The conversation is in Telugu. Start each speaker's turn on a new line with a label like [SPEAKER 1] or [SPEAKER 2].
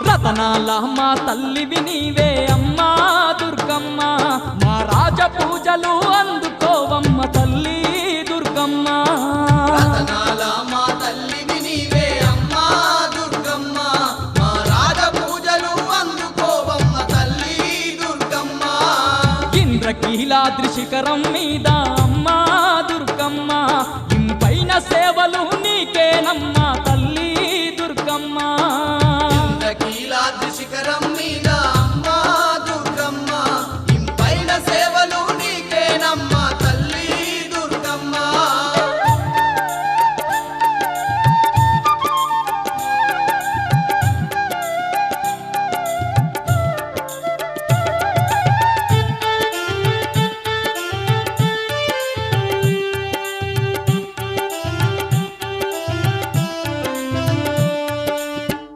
[SPEAKER 1] రతనాల మా తల్లివి నీవే అమ్మా దుర్గమ్మ. మా రాజ పూజలు అందుకోవమ్మ తల్లి దుర్గమ్మ.
[SPEAKER 2] రతనాల మా తల్లివి నీవే అమ్మా దుర్గమ్మ. మా రాజ పూజలు అందుకోవమ్మ తల్లి దుర్గమ్మ.
[SPEAKER 1] ఇంద్రకీలాద్రి శిఖరం మీద అమ్మా ram